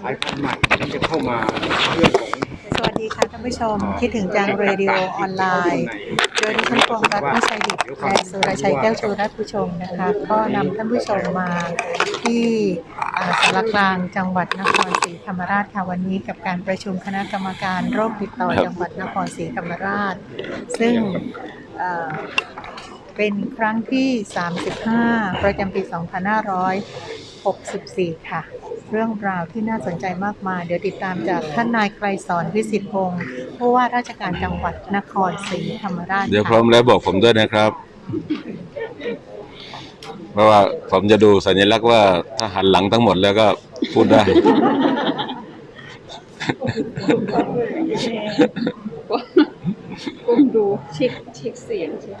สายพันธุ์ใหม่ที่จะเข้ามาเรื่องของ สวัสดีค่ะท่านผู้ชม คิดถึงจังเรดิโอออนไลน์โดยดิฉันปวงรัตน์วิชัยดิตและสุรชัยแก้วชูรัตน์ผู้ชมนะคะ ก็นำท่านผู้ชมมาที่สารกลางจังหวัดนครศรีธรรมราชค่ะวันนี้กับการประชุมคณะกรรมการโรคติดต่อจังหวัดนครศรีธรรมราช ซึ่งเป็นครั้งที่ 35 ประจำปี 2564 ค่ะ เรื่องราวที่น่าสนใจมากมายเดี๋ยวติดตามจากท่านนายไกรสอนวิสิทธิพงศ์ผู้ว่าราชการจังหวัดนครศรีธรรมราชเดี๋ยวค่ะพร้อมแล้วบอกผมด้วยนะครับ เพราะว่าผมจะดูสัญลักษณ์ว่าถ้าหันหลังทั้งหมดแล้วก็พูดได้ ก้มดูเช็คเช็คเสียงใช่ไหม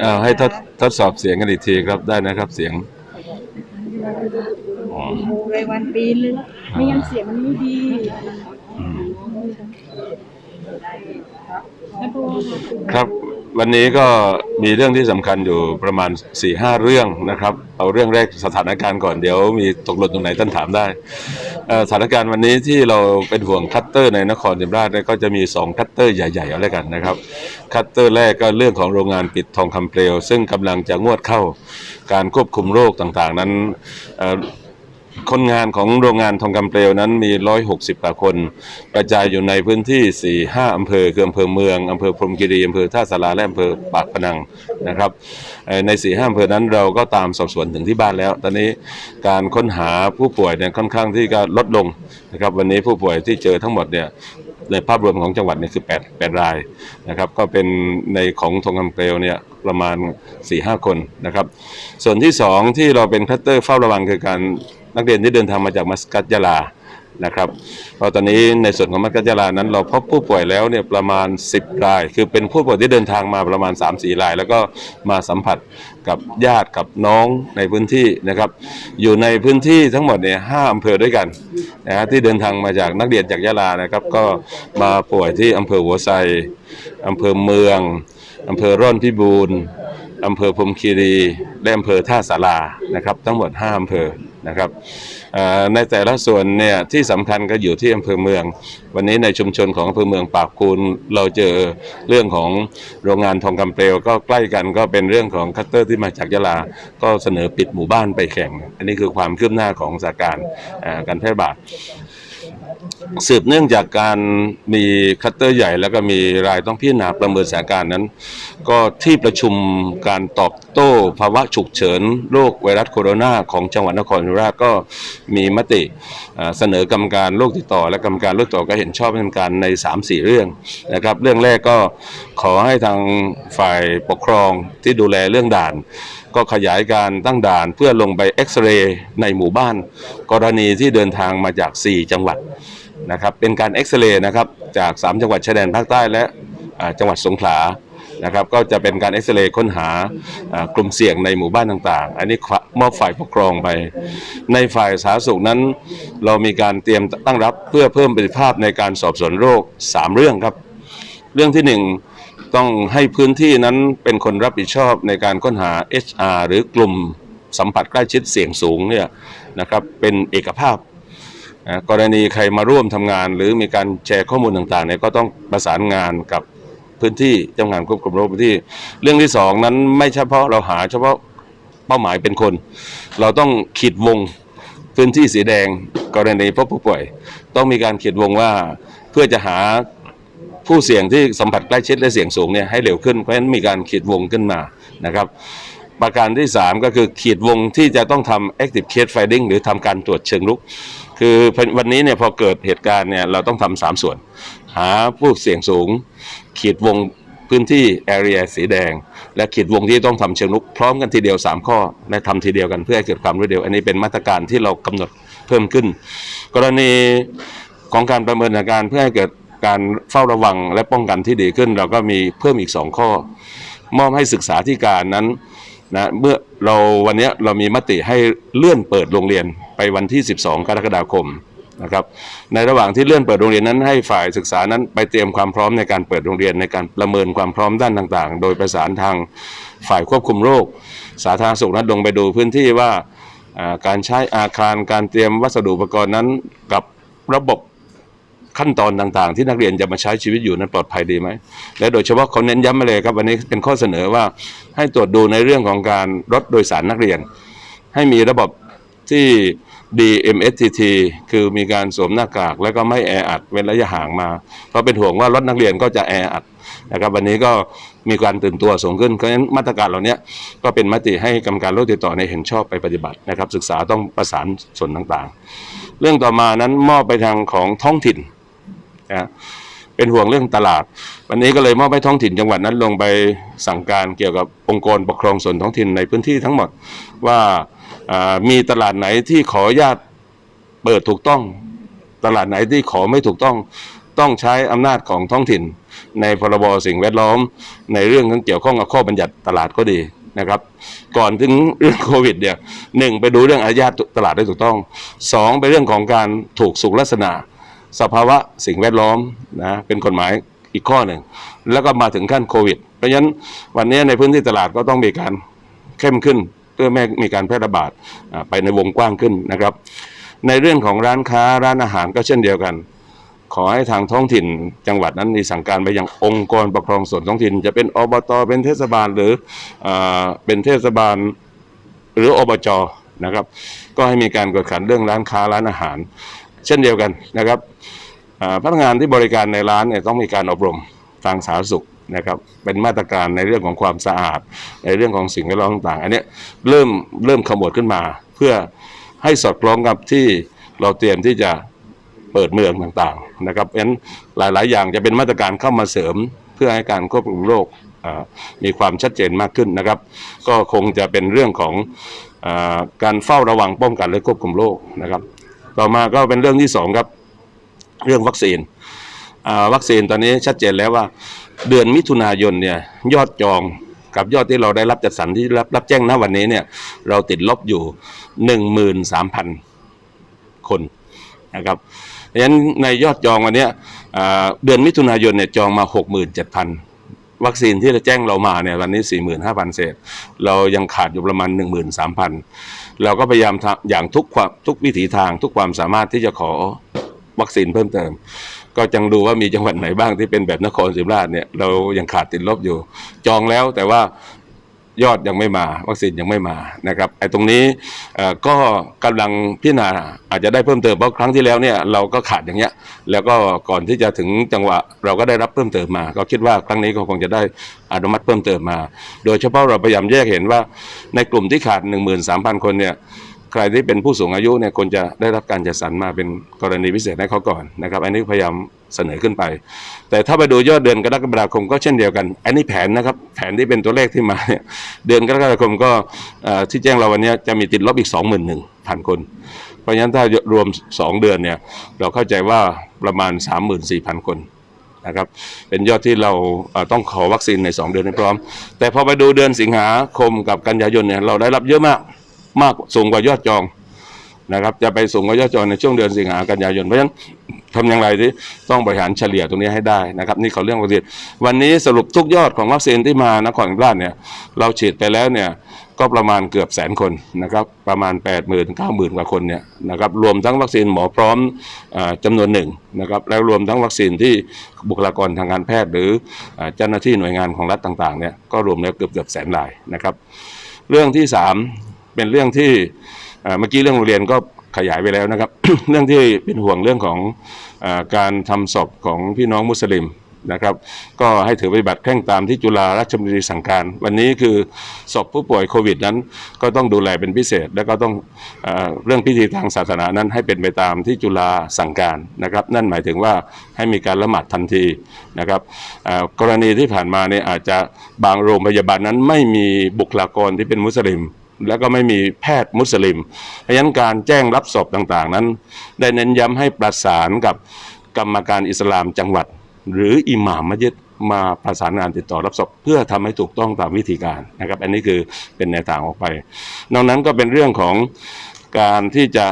เอาให้ทดทดสอบเสียงกันอีกทีครับได้นะครับเสียงอ๋อ รายวันปีนเลยละไม่งั้นเสียงมันไม่ดีอืมแล้วพวกครับ วันนี้ก็มีเรื่องที่สำคัญอยู่ประมาณ4ี่ห้าเรื่องนะครับ เอาเรื่องแรกสถานการณ์ก่อนเดี๋ยวมีตกหล่นตรงไหนท่านถามได้สถานการณ์วันนี้ที่เราเป็นห่วงคัตเตอร์ในนครศรีธรรมราชก็จะมี 2 คัตเตอร์ใหญ่ๆเอาแล้วกันนะครับ คัตเตอร์แรกก็เรื่องของโรงงานปิดทองคำเปลว ซึ่งกำลังจะงวดเข้าการควบคุมโรคต่างๆ นั้น คนงานของโรงงานทองคำเปลวนั้นมี 160กว่าคน กระจายอยู่ในพื้นที่ 4 5 อำเภอคืออำเภอเมือง อำเภอพรมคีรี อำเภอท่าสาราและอำเภอปากพนังนะครับใน 4 5 อำเภอนั้นเราก็ตามสอบสวนถึงที่บ้านแล้ว ตอนนี้การค้นหาผู้ป่วยเนี่ยค่อนข้างที่จะลดลงนะครับวันนี้ผู้ป่วยที่เจอทั้งหมดเนี่ยในภาพรวมของจังหวัดเนี่ยคือ8 8รายนะครับก็เป็นในของทองคำเปลวเนี่ยประมาณ 4-5 คนนะครับส่วนที่สองที่เราเป็นคัสเตอร์เฝ้าระวังคือการ นักเรียนที่เดินทางมาจากมัสกัตยาลานะครับเพราะตอนนี้ในส่วนของมัสกัตยาลานั้น เราพบผู้ป่วยแล้วเนี่ยประมาณ 10 ราย คือเป็นผู้ป่วยที่เดินทางมาประมาณ 3-4 ราย แล้วก็มาสัมผัสกับญาติกับน้องในพื้นที่นะครับ อยู่ในพื้นที่ทั้งหมดเนี่ยห้าอำเภอด้วยกันนะฮะที่เดินทางมาจากนักเรียนจากยะลานะครับ ก็มาป่วยที่อำเภอหัวไซอำเภอเมืองอำเภอร่อนพิบูรณ์ อำเภอพรมคีรีและอำเภอท่าสารานะครับทั้งหมดห้าอำเภอนะครับในแต่ละส่วนเนี่ยที่สำคัญก็อยู่ที่อำเภอเมือง วันนี้ในชุมชนของอำเภอเมืองปากคูนเราเจอเรื่องของโรงงานทองคำเปลว ก็ใกล้กันก็เป็นเรื่องของคัตเตอร์ที่มาจากยะลา ก็เสนอปิดหมู่บ้านไปแข่ง อันนี้คือความคืบหน้าของสถานการณ์การแพร่ระบาด สืบเนื่องจากการมีคัตเตอร์ใหญ่ แล้วก็มีรายต้องพิจารณาประเมินสถานการณ์นั้น ก็ที่ประชุมการตอบโต้ภาวะฉุกเฉินโรคไวรัสโคโรนาของจังหวัดนครศรีธรรมราชก็มีมติเสนอกรรมการโรคติดต่อ และกรรมการโรคติดต่อก็เห็นชอบดำเนินการใน 3-4 เรื่องนะครับเรื่องแรกก็ขอให้ทางฝ่ายปกครองที่ดูแลเรื่องด่านก็ขยายการตั้งด่านเพื่อลงไปเอ็กซเรย์ในหมู่บ้าน กรณีที่เดินทางมาจาก 4 จังหวัด นะครับเป็นการเอ็กซเรย์นะครับจาก 3 จังหวัดชายแดนภาคใต้และจังหวัดสงขลานะครับก็จะเป็นการเอ็กซเรย์ค้นหากลุ่มเสี่ยงในหมู่บ้านต่างๆ อันนี้มอบฝ่ายปกครองไป ในฝ่ายสาธารณสุขนั้น เรามีการเตรียมตั้งรับเพื่อเพิ่มประสิทธิภาพในการสอบสวนโรค 3 เรื่องครับ เรื่องที่ 1 ต้องให้พื้นที่นั้นเป็นคนรับผิดชอบในการค้นหา HR หรือกลุ่มสัมผัสใกล้ชิดเสี่ยงสูงเนี่ยนะครับเป็นเอกภาพ กรณีใครมาร่วมทำงาน หรือมีการแชร์ข้อมูลต่างๆเนี่ยก็ต้องประสานงานกับพื้นที่เจ้าหานควบคุมโรคพื้นที่ เรื่องที่สองนั้นไม่เฉพาะเราหาเฉพาะเป้าหมายเป็นคน เราต้องขีดวงพื้นที่สีแดงกรณีพบผู้ป่วย ต้องมีการขีดวงว่าเพื่อจะหาผู้เสี่ยงที่สัมผัสใกล้ชิดและเสี่ยงสูงเนี่ยให้เร็วขึ้นเพราะฉะนั้นมีการขีดวงขึ้นมานะครับ ประการที่ 3 ก็คือขีดวงที่จะต้องทำ active case finding หรือทำการตรวจเชิงลุก คือวันนี้เนี่ยพอเกิดเหตุการณ์เนี่ยเราต้องทำสามส่วน หาผู้เสี่ยงสูง ขีดวงพื้นที่ area สีแดง และขีดวงที่ต้องทำเชิงลุกพร้อมกันทีเดียว 3 ข้อและทำทีเดียวกันเพื่อให้เกิดความรวดเร็ว อันนี้เป็นมาตรการที่เรากำหนดเพิ่มขึ้น กรณีของการประเมินสถาการเพื่อให้เกิดการเฝ้าระวังและป้องกันที่ดีขึ้น เราก็มีเพิ่มอีก 2 ข้อ มอบให้ศึกษาธิการนั้นนะเมื่อเราวันนี้เรามีมติให้เลื่อนเปิดโรงเรียน ไปวันที่ 12 กรกฎาคมนะครับในระหว่างที่เลื่อนเปิดโรงเรียนนั้นให้ฝ่ายศึกษานั้นไปเตรียมความพร้อมในการเปิดโรงเรียนในการประเมินความพร้อมด้านต่างๆ โดยประสานทางฝ่ายควบคุมโรค สาธารณสุขนั้นลงไปดูพื้นที่ว่าการใช้อาคารการเตรียมวัสดุอุปกรณ์นั้นกับระบบขั้นตอนต่างๆ ที่นักเรียนจะมาใช้ชีวิตอยู่นั้นปลอดภัยดีไหม และโดยเฉพาะเขาเน้นย้ำมาเลยครับวันนี้เป็นข้อเสนอว่าให้ตรวจดูในเรื่องของการรถโดยสารนักเรียน ให้มีระบบ ที่ DMSTT คือมีการสวมหน้ากากแล้วก็ไม่แออัดเว้นระยะห่างมาเพราะเป็นห่วงว่ารถนักเรียนก็จะแออัดนะครับวันนี้ก็มีการตื่นตัวสูงขึ้นเพราะฉะนั้นมาตรการเหล่านี้ก็เป็นมติให้กรรมการโรคติดต่อในเห็นชอบไปปฏิบัตินะครับ ศึกษาต้องประสานส่วนต่างๆ เรื่องต่อมานั้นมอบไปทางของท้องถิ่นนะเป็นห่วงเรื่องตลาด วันนี้ก็เลยมอบให้ท้องถิ่นจังหวัดนั้นลงไปสั่งการเกี่ยวกับองค์กรปกครองส่วนท้องถิ่นในพื้นที่ทั้งหมดว่า มีตลาดไหนที่ขออนุญาตเปิดถูกต้อง ตลาดไหนที่ขอไม่ถูกต้องต้องใช้อำนาจของท้องถิ่น ในพรบสิ่งแวดล้อม ในเรื่องที่เกี่ยวข้องกับข้อบัญญัติตลาดก็ดีนะครับ ก่อนถึงเรื่องโควิดเนี่ยหนึ่งไปดูเรื่องอนุญาตตลาดได้ถูกต้องสองไปเรื่องของการถูกสุขลักษณะ สภาวะสิ่งแวดล้อมนะเป็นกฎหมายอีกข้อหนึ่ง แล้วก็มาถึงขั้นโควิด เพราะฉะนั้นวันนี้ในพื้นที่ตลาดก็ต้องมีการเข้มขึ้น เพื่อไม่มีการแพร่ระบาดไปในวงกว้างขึ้นนะครับ ในเรื่องของร้านค้าร้านอาหารก็เช่นเดียวกัน ขอให้ทางท้องถิ่นจังหวัดนั้นมีสั่งการไปยังองค์กรปกครองส่วนท้องถิ่น จะเป็นอบตเป็นเทศบาลหรืออเป็นเทศบาลหรืออบจนะครับก็ให้มีการกวดขันเรื่องร้านค้าร้านอาหาร เช่นเดียวกันนะครับพนักงานที่บริการในร้านเนี่ยต้องมีการอบรมทางสาธารณสุข นะครับเป็นมาตรการในเรื่องของความสะอาด ในเรื่องของสิ่งแวดล้อมต่างๆ อันนี้เริ่มเริ่มขมวดขึ้นมา เพื่อให้สอดคล้องกับที่เราเตรียมที่จะเปิดเมืองต่างๆนะครับเพราะฉะนั้นหลายๆ อย่างจะเป็นมาตรการเข้ามาเสริมเพื่อให้การควบคุมโรคมีความชัดเจนมากขึ้นนะครับ ก็คงจะเป็นเรื่องของอการเฝ้าระวังป้องกันและควบคุมโรคนะครับ ต่อมาก็เป็นเรื่องที่สองครับเรื่องวัคซีนวัคซีนตอนนี้ชัดเจนแล้วว่า เดือนมิถุนายนเนี่ยยอดจองกับยอดที่เราได้รับจัดสรรที่รับรับแจ้งณวันนี้เนี่ยเราติดลบอยู่หนึ่งหมื่นสามพันคนนะครับเพราะฉะนั้นในยอดจองวันนี้เดือนมิถุนายนเนี่ยจองมาหกหมื่นเจ็ดพันวัคซีนที่จะแจ้งเรามาเนี่ยวันนี้สี่หมื่นห้าพันเศษ เรายังขาดอยู่ประมาณหนึ่งหมื่นสามพันเราก็พยายามทำอย่างทุกความทุกวิถีทางทุกความสามารถที่จะขอวัคซีนเพิ่มเติม ก็จังดูว่ามีจังหวัดไหนบ้างที่เป็นแบบนครศรีธรรมราชเนี่ยเรายังขาดติดลบอยู่ จองแล้วแต่ว่ายอดยังไม่มา วัคซีนยังไม่มานะครับไอ้ตรงนี้ก็กำลังพิจารณาอาจจะได้เพิ่มเติมเพราะครั้งที่แล้วเนี่ยเราก็ขาดอย่างเงี้ย แล้วก็ก่อนที่จะถึงจังหวะเราก็ได้รับเพิ่มเติมมา ก็คิดว่าครั้งนี้ก็คงจะได้อนุมัติเพิ่มเติมมา โดยเฉพาะเราพยายามแยกเห็นว่าในกลุ่มที่ขาด 13,000 คนเนี่ย ใครที่เป็นผู้สูงอายุเนี่ยควรจะได้รับการจัดสรรมาเป็นกรณีพิเศษให้เขาก่อนนะครับ อันนี้พยายามเสนอขึ้นไป แต่ถ้าไปดูยอดเดือนกรกฎาคมก็เช่นเดียวกัน อันนี้แผนนะครับ แผนที่เป็นตัวเลขที่มาเนี่ยเดือนกรกฎาคมก็ที่แจ้งเราวันนี้จะมีติดลบอีก 21,000 คน เพราะฉะนั้นถ้ารวม 2 เดือนเนี่ยเราเข้าใจว่าประมาณ 34,000 คนนะครับเป็นยอดที่เราต้องขอวัคซีนใน 2 เดือนให้พร้อม แต่พอไปดูเดือนสิงหาคมกับกันยายนเนี่ยเราได้รับเยอะมาก มากสูงกว่ายอดจองนะครับ จะไปสูงกว่ายอดจองในช่วงเดือนสิงหากันยายนเพราะฉะนั้นทำอย่างไรที่ต้องบริหารเฉลี่ยตรงนี้ให้ได้นะครับ นี่เขาเรื่องวัคซีนวันนี้สรุปทุกยอดของวัคซีนที่มานครศรีธรรมราชเนี่ยเราฉีดไปแล้วเนี่ยก็ประมาณเกือบแสนคนนะครับประมาณ 8 0 0 0 0 9 0 0 0 0 กว่าคนเนี่ยนะครับรวมทั้งวัคซีนหมอพร้อมอจำนวนหนึ่งนะครับแล้วรวมทั้งวัคซีนที่บุคลากรทางการแพทย์ หรือเจ้าหน้าที่หน่วยงานของรัฐต่างๆเนี่ยก็รวมแล้วเกือบเกือบแสนรายนะครับ เรื่องที่สาม เป็นเรื่องที่เมื่อกี้เรื่องโรงเรียนก็ขยายไปแล้วนะครับ เรื่องที่เป็นห่วงเรื่องของอการทำศพของพี่น้องมุสลิมนะครับ ก็ให้ถือปฏิบัติแข่งตามที่จุฬาราชมนตรีสั่งการ วันนี้คือศพผู้ป่วยโควิดนั้น ก็ต้องดูแลเป็นพิเศษ แล้วก็ต้องเอเรื่องพิธีทางศาสนานั้น ให้เป็นไปตามที่จุฬาสั่งการนะครับ นั่นหมายถึงว่าให้มีการละหมาดทันทีนะครับกรณีที่ผ่านมาเนี่ยอาจจะบางโรงพยาบาลนั้นไม่มีบุคลากรที่เป็นมุสลิม แล้วก็ไม่มีแพทย์มุสลิม เพราะฉะนั้นการแจ้งรับศพต่างๆ นั้น ได้เน้นย้ำให้ประสานกับกรรมการอิสลามจังหวัด หรืออิหม่ามมัสยิดมาประสานงานติดต่อรับศพเพื่อทำให้ถูกต้องตามวิธีการนะครับ อันนี้คือเป็นแนวทางออกไป นอกนั้นก็เป็นเรื่องของการที่จะ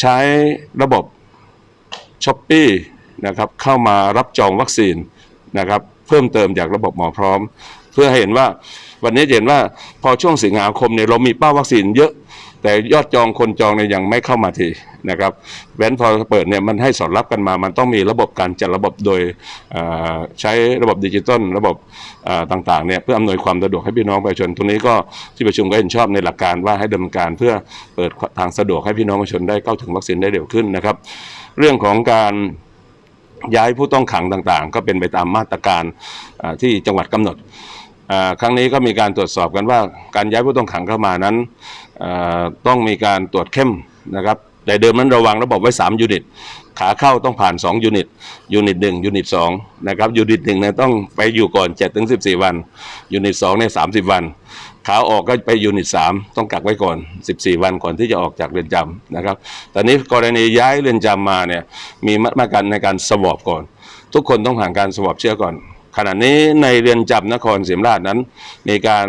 ใช้ระบบช้อปปี้นะครับเข้ามารับจองวัคซีนนะครับ เพิ่มเติมจากระบบหมอพร้อม เพื่อให้เห็นว่า วันนี้เห็นว่าพอช่วงสิงหาคมเนี่ยเรามีเป้าวัคซีนเยอะ แต่ยอดจองคนจองเนี่ยยังไม่เข้ามาทีนะครับแว้นพอเปิดเนี่ยมันให้สอดรับกันมา มันต้องมีระบบการจัดระบบโดยใช้ระบบดิจิตอลระบบต่างๆเนี่ยเพื่ออำนวยความสะดวกให้พี่น้องประชาชนตรงนี้ก็ที่ประชุมก็เห็นชอบในหลักการว่าให้ดำเนินการเพื่อเปิดทางสะดวกให้พี่น้องประชาชนได้เข้าถึงวัคซีนได้เร็วขึ้นนะครับ เรื่องของการย้ายผู้ต้องขังต่างๆ ก็เป็นไปตามมาตรการที่จังหวัดกำหนด ครั้งนี้ก็มีการตรวจสอบกันว่าการย้ายผู้ต้องขังเข้ามานั้นต้องมีการตรวจเข้มนะครับแต่เดิมนั้นระวังระบบไว้ 3 ยูนิต ขาเข้าต้องผ่าน 2 ยูนิต ยูนิต1ยูนิต2นะครับ ยูนิต1เนี่ยต้องไปอยู่ก่อน7ถึง14 วัน ยูนิต2เนี่ย30 วัน ขาออกก็ไปยูนิต 3 ต้องกักไว้ก่อน 14 วันก่อนที่จะออกจากเรือนจำนะครับ ตอนนี้กรณีย้ายเรือนจำมาเนี่ยมีมาตรการในการสวอปก่อน ทุกคนต้องผ่านการสวอปเชื้อก่อน ขณะนี้ในเรือนจำนครศรีธรรมราชนั้น มีการ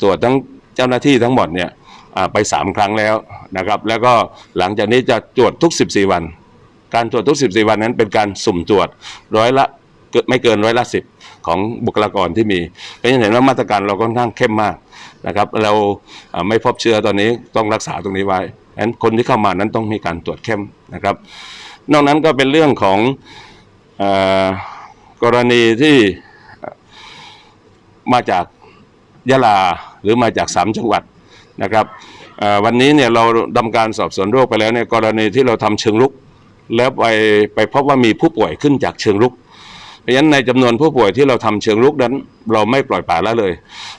ตรวจทั้งเจ้าหน้าที่ทั้งหมดเนี่ยอ่าไป 3 ครั้งแล้วนะครับแล้วก็หลังจากนี้จะตรวจทุก 14 วัน การตรวจทุก 14 วันนั้นเป็นการสุ่มตรวจร้อยละเกินไม่เกินร้อยละสิบของบุคลากรที่มีเพราะฉะนั้นเห็นว่ามาตรการเราก็ค่อนข้างเข้มมากนะครับเราไม่พบเชื้อตอนนี้ต้องรักษาตรงนี้ไว้ฉะนั้นคนที่เข้ามานั้นต้องมีการตรวจเข้มนะครับ นอกนั้นก็เป็นเรื่องของอกรณีที่ มาจากยะลาหรือมาจากสามจังหวัดนะครับวันนี้เนี่ยเราดำการสอบสวนโรคไปแล้วเนี่ยกรณีที่เราทำเชิงลุก แล้วไปไปพบว่ามีผู้ป่วยขึ้นจากเชิงลุกเพราะฉะนั้นในจำนวนผู้ป่วยที่เราทำเชิงลุกนั้น เราไม่ปล่อยปละละเลย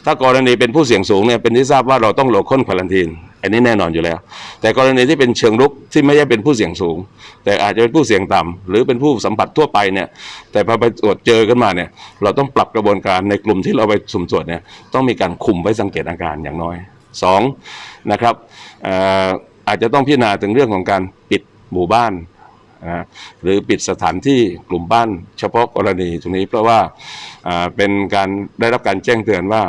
ถ้ากรณีเป็นผู้เสี่ยงสูงเนี่ยเป็นที่ทราบว่าเราต้องโลค้นควอลันทีน อันนี้แน่นอนอยู่แล้ว แต่กรณีที่เป็นเชิงลุกที่ไม่ใช่เป็นผู้เสี่ยงสูง แต่อาจจะเป็นผู้เสี่ยงต่ำหรือเป็นผู้สัมผัสทั่วไปเนี่ยแต่พอไปตรวจเจอขึ้นมาเนี่ยเราต้องปรับกระบวนการในกลุ่มที่เราไปสุ่มตรวจเนี่ยต้องมีการคุมไว้สังเกตอาการอย่างน้อยสองนะครับอออาจจะต้องพิจารณาถึงเรื่องของการปิดหมู่บ้าน นะหรือปิดสถานที่กลุ่มบ้านเฉพาะกรณีตรงนี้เพราะว่าอ่าเป็นการได้รับการแจ้งเตือนว่า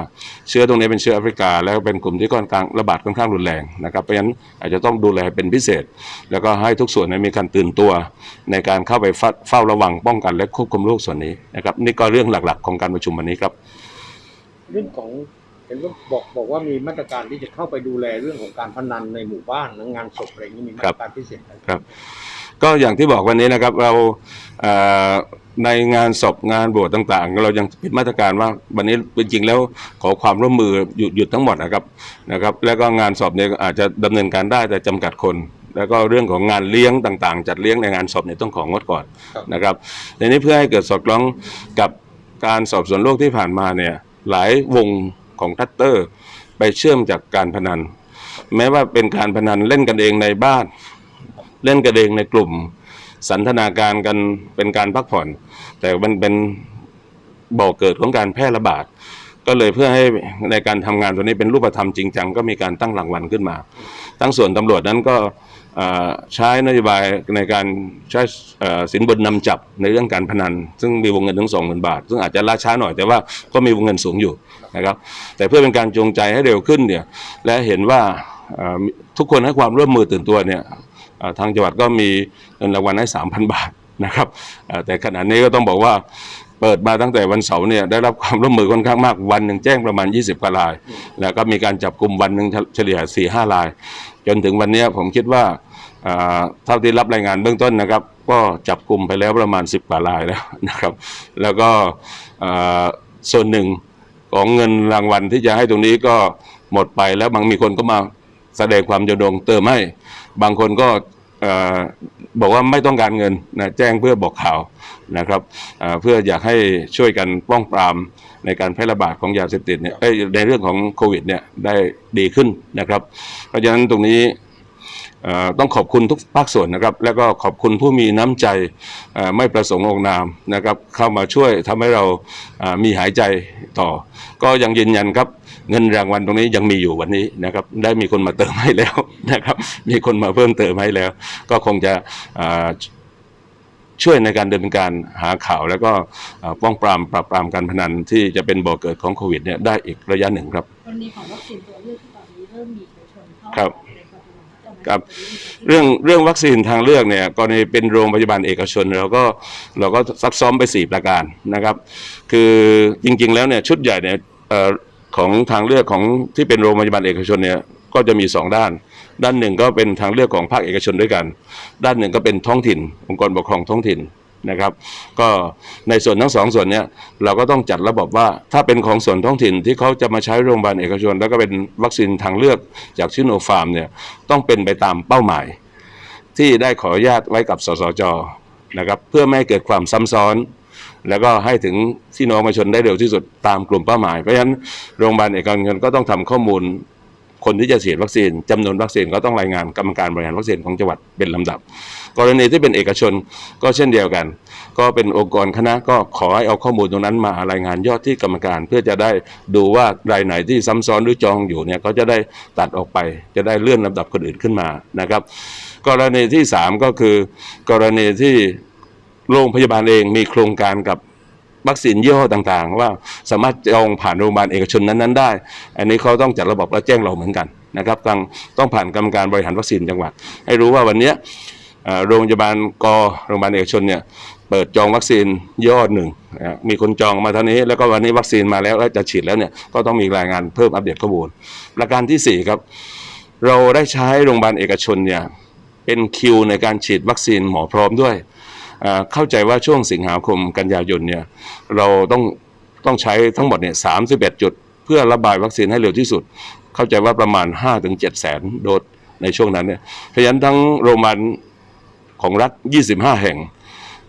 เชื้อตรงนี้เป็นเชื้อแอฟริกา แล้วเป็นกลุ่มที่ค่อนข้างระบาดค่อนข้างรุนแรงนะครับเพราะฉะนั้นอาจจะต้องดูแลเป็นพิเศษ แล้วก็ให้ทุกส่วนเนยมีการตื่นตัวในการเข้าไปเฝ้าเฝ้าระวังป้องกันและควบคุมโรคส่วนนี้นะครับนี่ก็เรื่องหลักๆ ของการประชุมวันนี้ครับ เรื่องของเห็นว่าบอกบอกว่ามีมาตรการที่จะเข้าไปดูแลเรื่องของการพนันในหมู่บ้านและงานศพอะไรอย่างนี้มีมาตรการพิเศษอะไรครับ ก็อย่างที่บอกวันนี้นะครับเราเอ่อในงานศพงานบวชต่างๆ เรายังเป็นมาตรการว่าวันนี้จริงๆแล้วขอความร่วมมือหยุดหยุดทั้งหมดนะครับนะครับ แล้วก็งานศพเนี่ยอาจจะดำเนินการได้แต่จำกัดคน แล้วก็เรื่องของงานเลี้ยงต่างๆ จัดเลี้ยงในงานศพเนี่ยต้องของงดก่อนนะครับในนี้เพื่อให้เกิดสอดคล้องกับการสอบสวนโลกที่ผ่านมาเนี่ยหลายวงของทัตเตอร์ ไปเชื่อมจากการพนัน แม้ว่าเป็นการพนันเล่นกันเองในบ้าน เล่นกันเองในกลุ่ม สันทนาการกันเป็นการพักผ่อน แต่มันเป็นบ่อกเกิดของการแพร่ระบาด ก็เลยเพื่อให้ในการทำงานตัวนี้เป็นรูปธรรมจริงจังก็มีการตั้งรางวัลขึ้นมา ทั้งส่วนตำรวจนั้นก็ใช้นโยบายในการใช้สินบนนำจับในเรื่องการพนัน ซึ่งมีวงเงินถึงสองหมื่นบาท ซึ่งอาจจะล่าช้าหน่อยแต่ว่าก็มีวงเงินสูงอยู่นะครับ แต่เพื่อเป็นการจูงใจให้เร็วขึ้นเนี่ยและเห็นว่าทุกคนให้ความร่วมมือตื่นตัวเนี่ย ทางจังหวัดก็มีเงินรางวัลให้ 3,000 บาทนะครับแต่ขณะนี้ก็ต้องบอกว่าเปิดมาตั้งแต่วันเสาร์เนี่ยได้รับความร่วมมือค่อนข้างมากวันหนึ่งแจ้งประมาณ 20กว่าราย แล้วก็มีการจับกลุ่มวันหนึ่งเฉลี่ย4 5ราย จนถึงวันนี้ผมคิดว่าเท่าที่รับรายงานเบื้องต้นนะครับ ก็จับกลุ่มไปแล้วประมาณ 10กว่ารายแล้วนะครับ แล้วก็ส่วนหนึ่งของเงินรางวัลที่จะให้ตรงนี้ก็หมดไปแล้วบางมีคนก็มา แสดงความจำนงเติมให้ บางคนก็บอกว่าไม่ต้องการเงินนะแจ้งเพื่อบอกข่าวนะครับเเพื่ออยากให้ช่วยกันป้องปรามในการแพร่ระบาดของยาเสพติดเนี่ยในเรื่องของโควิดเนี่ยได้ดีขึ้นนะครับ เพราะฉะนั้นตรงนี้ ต้องขอบคุณทุกภาคส่วนนะครับ แล้วก็ขอบคุณผู้มีน้ำใจเอ่อไม่ประสงค์ออกนามนะครับ เข้ามาช่วยทำให้เราอ่ามีหายใจต่อ ก็ยังยืนยันครับเงินรางวัลตรงนี้ยังมีอยู่วันนี้นะครับ ได้มีคนมาเติมให้แล้วนะครับ มีคนมาเพิ่มเติมให้แล้ว ก็คงจะอ่าช่วยในการดำเนินการหาข่าว แล้วก็อ่าป้องปรามปราบปรามการพนันที่จะเป็นบ่อเกิดของโควิดเนี่ยได้อีกระยะหนึ่งครับกรณีของวัคซีนตัวเลือกที่ตอนนี้เริ่มมีเอกชนเข้าครับใน กับเรื่องเรื่องวัคซีนทางเลือกเนี่ยกรณีเป็นโรงพยาบาลเอกชนเราก็เราก็ซักซ้อมไป 4 ประการนะครับ คือจริงๆแล้วเนี่ยชุดใหญ่เนี่ยออของทางเลือกของที่เป็นโรงพยาบาลเอกชนเนี่ยก็จะมีสองด้าน ด้านหนึ่งก็เป็นทางเลือกของภาคเอกชนด้วยกัน ด้านหนึ่งก็เป็นท้องถิ่น องค์กรปกครองท้องถิ่น นะครับ ก็ในส่วนทั้งสองส่วนเนี้ยเราก็ต้องจัดระบบว่าถ้าเป็นของส่วนท้องถิ่นที่เขาจะมาใช้โรงพยาบาลเอกชน แล้วก็เป็นวัคซีนทางเลือกจากชิโนฟาร์มเนี่ยต้องเป็นไปตามเป้าหมาย ที่ได้ขออนุญาตไว้กับสสจนะครับเพื่อไม่ให้เกิดความซ้ำซ้อน แล้วก็ให้ถึงที่น้องประชาชนได้เร็วที่สุดตามกลุ่มเป้าหมายเพราะฉะนั้นโรงพยาบาลเอกชนก็ต้องทำข้อมูลคนที่จะฉีดวัคซีนจำนวนวัคซีนก็ต้องรายงานกรรมการบริหารวัคซีนของจังหวัดเป็นลำดับ กรณีที่เป็นเอกชนก็เช่นเดียวกัน ก็เป็นองค์กรคณะก็ขอให้เอาข้อมูลตรงนั้นมารายงานยอดที่กรรมการ เพื่อจะได้ดูว่ารายไหนที่ซ้ำซ้อนหรือจองอยู่เนี่ยก็จะได้ตัดออกไป จะได้เลื่อนลำดับคนอื่นขึ้นมานะครับ กรณีที่สามก็คือกรณีที่โรงพยาบาลเองมีโครงการกับวัคซีนยี่ห้อต่างๆ ว่าสามารถจองผ่านโรงพยาบาลเอกชนนั้นๆได้ อันนี้เขาต้องจัดระบบและแจ้งเราเหมือนกันนะครับต้องต้องผ่านกรรมการบริหารวัคซีนจังหวัด ให้รู้ว่าวันเนี้ย โรงพยาบาลกโรงพยาบาลเอกชนเนี่ยเปิดจองวัคซีนยอดหนึ่งมีคนจองมาเท่านี้ แล้วก็วันนี้วัคซีนมาแล้วแล้วจะฉีดแล้วเนี่ยก็ต้องมีรายงานเพิ่มอัปเดตข้อมูลประการที่สี่ครับ เราได้ใช้โรงพยาบาลเอกชนเนี่ยเป็นคิวในการฉีดวัคซีนหมอพร้อมด้วย เข้าใจว่าช่วงสิงหาคมกันยายนเนี่ยเราต้องต้องใช้ทั้งหมดเนี่ย31จุด เพื่อระบายวัคซีนให้เร็วที่สุด เข้าใจว่าประมาณ 5-7แสนโดสในช่วงนั้นเนี่ยเพราะฉะนั้นทั้งโรงพยาบาล ของรัฐ 25 แห่ง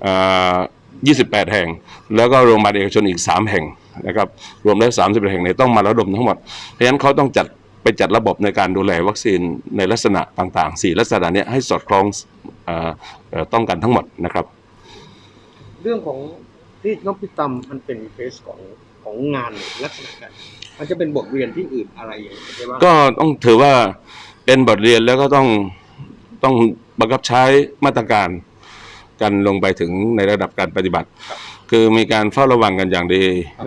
อ่า28 แห่ง แล้วก็โรงพยาบาลเอกชนอีก 3 แห่งนะครับรวมแล้ว30 แห่งเนี่ยต้องมาระดมทั้งหมด เพราะฉะนั้นเขาต้องจัดไปจัดระบบในการดูแลวัคซีนในลักษณะต่างๆ 4 ลักษณะเนี้ยให้สอดคล้องเอ่อเอ่อต้องกันทั้งหมดนะครับ เรื่องของที่น้องพิตำมันเป็นเคสของของงานเนี่ยลักษณะกันมันจะเป็นบทเรียนที่อื่นอะไรอย่างเงี้ยใช่ไหมก็ต้องถือว่าเป็นบทเรียนแล้วก็ต้องต้อง บังคับใช้มาตรการกันลงไปถึงในระดับการปฏิบัติ คือมีการเฝ้าระวังกันอย่างดี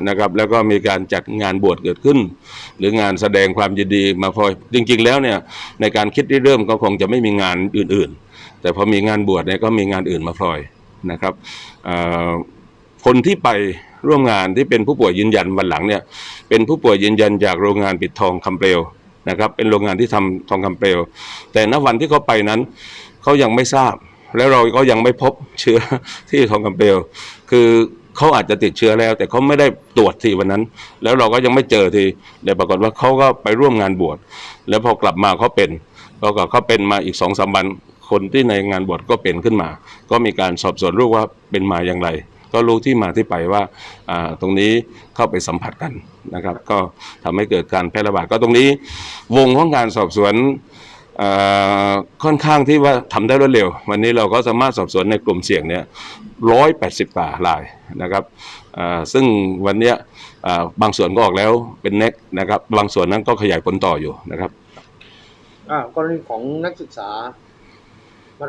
นะครับ แล้วก็มีการจัดงานบวชเกิดขึ้น หรืองานแสดงความยินดีมาพอจริง ๆ แล้วเนี่ยในการคิดที่เริ่มก็คงจะไม่มีงานอื่น ๆ แต่พอมีงานบวชเนี่ยก็มีงานอื่นมาพลอยนะครับคนที่ไปร่วมงานที่เป็นผู้ป่วยยืนยันวันหลังเนี่ยเป็นผู้ป่วยยืนยันจากโรงงานปิดทองคำเปลวนะครับเป็นโรงงานที่ทำทองคำเปลว แต่ณวันที่เขาไปนั้น เขายังไม่ทราบ แล้วเราก็ยังไม่พบเชื้อที่ทองคำเปลวคือเขาอาจจะติดเชื้อแล้ว แต่เขาไม่ได้ตรวจทีวันนั้น แล้วเราก็ยังไม่เจอทีเดี๋ยวปรากฏว่าเขาก็ไปร่วมงานบวชแล้วพอกลับมาเขาเป็นพอกลับเขาเป็นมาอีกสองสามวันคนที่ในงานบวชก็เป็นขึ้นมา ก็มีการสอบสวนรู้ว่าเป็นมาอย่างไร ก็รู้ที่มาที่ไปว่าตรงนี้เข้าไปสัมผัสกันนะครับ ก็ทำให้เกิดการแพร่ระบาดก็ตรงนี้วงของการสอบสวน ค่อนข้างที่ว่าทำได้รวดเร็ว วันนี้เราก็สามารถสอบสวนในกลุ่มเสี่ยงเนี่ยร้อยแปดสิบกว่ารายนะครับอ่าซึ่งวันเนี้ยอ่าบางส่วนก็ออกแล้วเป็นเน็กนะครับ บางส่วนนั้นก็ขยายผลต่ออยู่นะครับอ่ากรณีของนักศึกษามา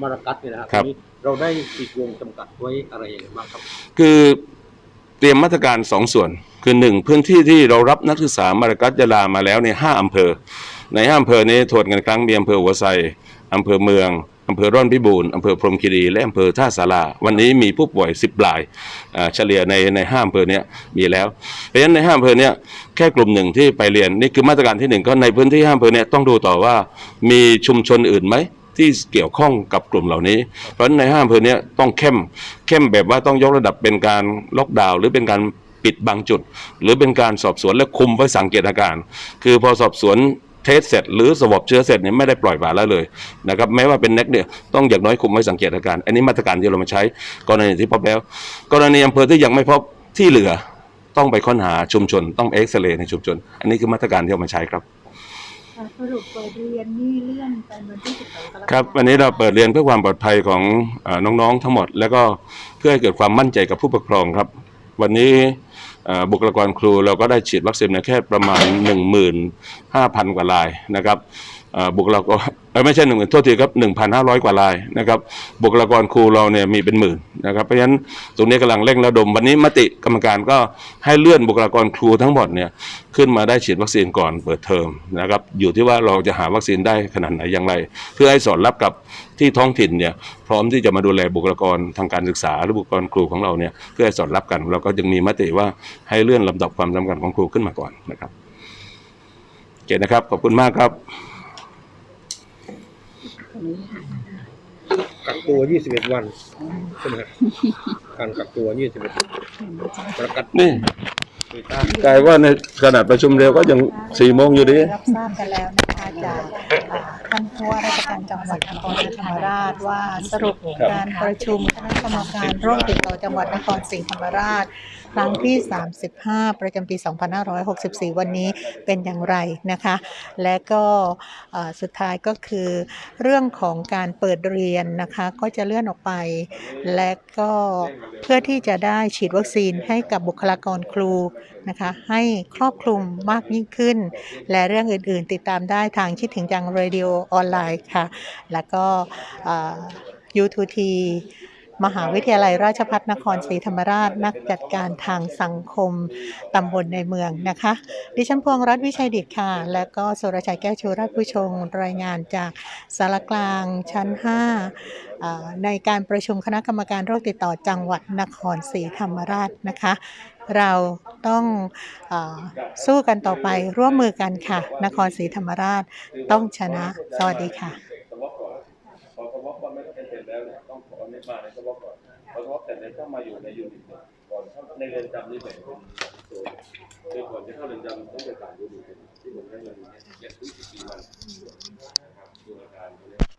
มารากัสเนี่ยนะครับครับทีนี้เราได้ปิดวงจำกัดไว้อะไรอย่างไรบ้างครับ คือเตรียมมาตรการสองส่วน คือหนึ่งพื้นที่ที่เรารับนักศึกษามารากัสยาลามาแล้วในห้าอำเภอ ในห้าอำเภอนี้ตรวจกันครั้งมีอำเภอหัวไซอำเภอเมืองอำเภอร่อนพิบูลอำเภอพรหมคีรีและอำเภอท่าสาราวันนี้มีผู้ป่วยสิบรายเฉลี่ยในในห้าอำเภอเนี้ยมีแล้ว เพราะฉะนั้นในห้าอำเภอเนี้ยแค่กลุ่มหนึ่งที่ไปเรียนนี่คือมาตรการที่หนึ่งก็ในพื้นที่ห้าอำเภอเนี้ยต้องดูต่อว่ามีชุมชนอื่นไหมที่เกี่ยวข้องกับกลุ่มเหล่านี้ เพราะฉะนั้นในห้าอำเภอเนี้ยต้องเข้มเข้มแบบว่าต้องยกระดับเป็นการล็อกดาวน์หรือเป็นการปิดบางจุด หรือเป็นการสอบสวนและคุมไว้สังเกตอาการ คือพอสอบสวน เทสเสร็จหรือสวอปเชื้อเสร็จเนี่ยไม่ได้ปล่อยปละละเลยนะครับแม้ว่าเป็นเน็กเนี่ยต้องอย่างน้อยคุมไว้สังเกตอาการ อันนี้มาตรการที่เรามาใช้กรณีที่พบแล้ว กรณีอำเภอที่ยังไม่พบที่เหลือต้องไปค้นหาชุมชน ต้องเอ็กซเรย์ในชุมชน อันนี้คือมาตรการที่เรามาใช้ครับสรุปเปิดเรียนนี่เลื่อนไปวันที่12กรกฎาคมครับวันนี้เราเปิดเรียนเพื่อความปลอดภัยของเออน้องๆทั้งหมด แล้วก็เพื่อให้เกิดความมั่นใจกับผู้ปกครองครับ วันนี้เอ่อ บุคลากรครูเราก็ได้ฉีดวัคซีนในแค่ประมาณ 15,000 กว่ารายนะครับ บุคลากรไม่ใช่หนึ่งหมื่นโทษทีครับหนึ่งพันห้าร้อยกว่ารายนะครับบุคลากรครูเราเนี่ยมีเป็นหมื่นนะครับเพราะฉะนั้นตรงนี้กำลังเร่งระดม วันนี้มติกรรมการก็ให้เลื่อนบุคลากรครูทั้งหมดเนี่ยขึ้นมาได้ฉีดวัคซีนก่อนเปิดเทอมนะครับอยู่ที่ว่าเราจะหาวัคซีนได้ขนาดไหนอย่างไร เพื่อให้สอดรับกับที่ท้องถิ่นเนี่ยพร้อมที่จะมาดูแลบุคลากรทางการศึกษาหรือบุคลากรครูของเราเนี่ยเพื่อให้สอดรับกันเราก็ยังมีมติว่าให้เลื่อนลำดับความสำคัญของครูขึ้นมาก่อนนะครับเคนะครับขอบคุณมากครับ กักตัว 21 วันใช่ไหมครับการกักตัว 21วันประกาศนี่โดยต้านกลายว่าในขนาดประชุมเร็วก็ยังสี่โมงอยู่ดีรับทราบกันแล้วนะคะจากอ่าท่านผู้ว่าราชการจังหวัดนครศรีธรรมราชว่าสรุปการประชุมคณะกรรมการโรคติดต่อจังหวัดนครศรีธรรมราช ครั้งที่ 35 ประจำปี 2564 วันนี้เป็นอย่างไรนะคะ และก็สุดท้ายก็คือเรื่องของการเปิดเรียนนะคะก็จะเลื่อนออกไป และก็เพื่อที่จะได้ฉีดวัคซีนให้กับบุคลากรครูนะคะให้ครอบคลุมมากยิ่งขึ้น และเรื่องอื่น ๆ ติดตามได้ทางคิดถึงจังเรดิโอออนไลน์ค่ะ แล้วก็ยูทูที มหาวิทยาลัยราชภัฏนครศรีธรรมราช นักจัดการทางสังคมตำบลในเมืองนะคะ ดิฉันพวงรัตน์วิชัยดิตค่ะ และก็สุรชัยแก้วชูราชผู้ชง รายงานจากสารกลางชั้น5อ่าในการประชุมคณะกรรมการโรคติดต่อจังหวัดนครศรีธรรมราชนะคะเราต้องอสู้กันต่อไปร่วมมือกันค่ะ นครศรีธรรมราชต้องชนะ สวัสดีค่ะ แล้วเนี่ยต้องขอไม่มาในเฉพาะก่อนเพราะเฉพาะแต่ในต้องมาอยู่ในยูนิตก่อนในเรือนจำนี่แบ่งเป็นส่วนคือก่อนจะเข้าเรือนจำต้องไปผ่านยูนิตที่ผมได้เงินเจ็ดถึงสิบสี่วันนะครับดูอาการเขาเนี่ย